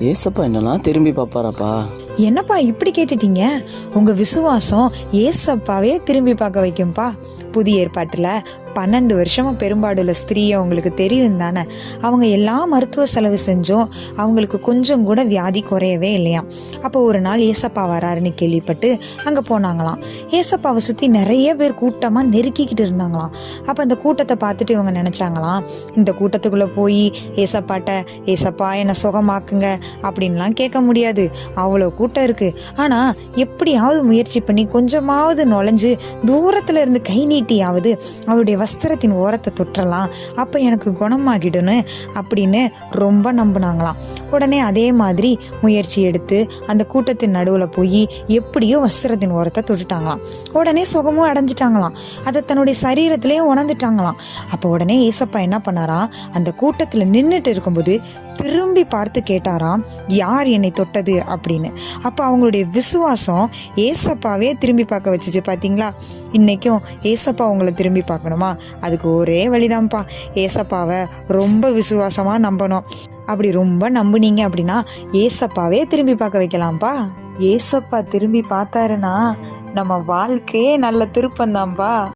ஏசப்பா என்னெல்லாம் திரும்பி பார்ப்பாராப்பா? என்னப்பா இப்படி கேட்டுட்டீங்க? உங்க விசுவாசம் ஏசப்பாவே திரும்பி பார்க்க வைக்கும்பா. புதிய ஏற்பாட்டில் பன்னெண்டு வருஷமா பெரும்பாடுல ஸ்திரீயை அவங்களுக்கு தெரியும் தானே? அவங்க எல்லா மருத்துவ செலவு செஞ்சும் அவங்களுக்கு கொஞ்சம் கூட வியாதி குறையவே இல்லையா? அப்போ ஒரு நாள் ஏசப்பா வராருன்னு கேள்விப்பட்டு அங்கே போனாங்களாம். ஏசப்பாவை சுற்றி நிறைய பேர் கூட்டமாக நெருக்கிக்கிட்டு இருந்தாங்களாம். அப்போ அந்த கூட்டத்தை பார்த்துட்டு இவங்க நினச்சாங்களாம் இந்த கூட்டத்துக்குள்ளே போய் ஏசப்பாட்ட ஏசப்பா என்னை சுகமாக்குங்க அப்படின்லாம் கேட்க முடியாது. அவ்வளோ கூட்டம் இருக்குது ஆனால் எப்படியாவது முயற்சி பண்ணி கொஞ்சமாவது நுழைஞ்சு தூரத்தில் இருந்து கை நீட்டியாவது அவருடைய வஸ்திரத்தின் ஓரத்தை தொற்றலாம் அப்போ எனக்கு குணமாகிடுன்னு அப்படின்னு ரொம்ப நம்பினாங்களாம். உடனே அதே மாதிரி முயற்சி எடுத்து அந்த கூட்டத்தின் நடுவில் போய் எப்படியோ வஸ்திரத்தின் ஓரத்தை தொட்டுட்டாங்களாம். உடனே சுகமும் அடைஞ்சிட்டாங்களாம். அதை தன்னுடைய சரீரத்திலேயே உணர்ந்துட்டாங்களாம். அப்போ உடனே ஏசப்பா என்ன பண்ணாராம்? அந்த கூட்டத்தில் நின்றுட்டு இருக்கும்போது திரும்பி பார்த்து கேட்டாராம் யார் என்னை தொட்டது? அப்படின்னு. அப்போ அவங்களுடைய விசுவாசம் ஏசப்பாவே திரும்பி பார்க்க வச்சுச்சு. பார்த்தீங்களா இன்றைக்கும் ஏசப்பா உங்களை திரும்பி பார்க்கணுமா? அதுக்கு ஒரே வழிதான்ப்பா. ஏசப்பாவை ரொம்ப விசுவாசமாக நம்பணும். அப்படி ரொம்ப நம்புனீங்க அப்படின்னா ஏசப்பாவே திரும்பி பார்க்க வைக்கலாம்ப்பா. ஏசப்பா திரும்பி பார்த்தாருன்னா நம்ம வாழ்க்கையே நல்ல திருப்பந்தாம்ப்பா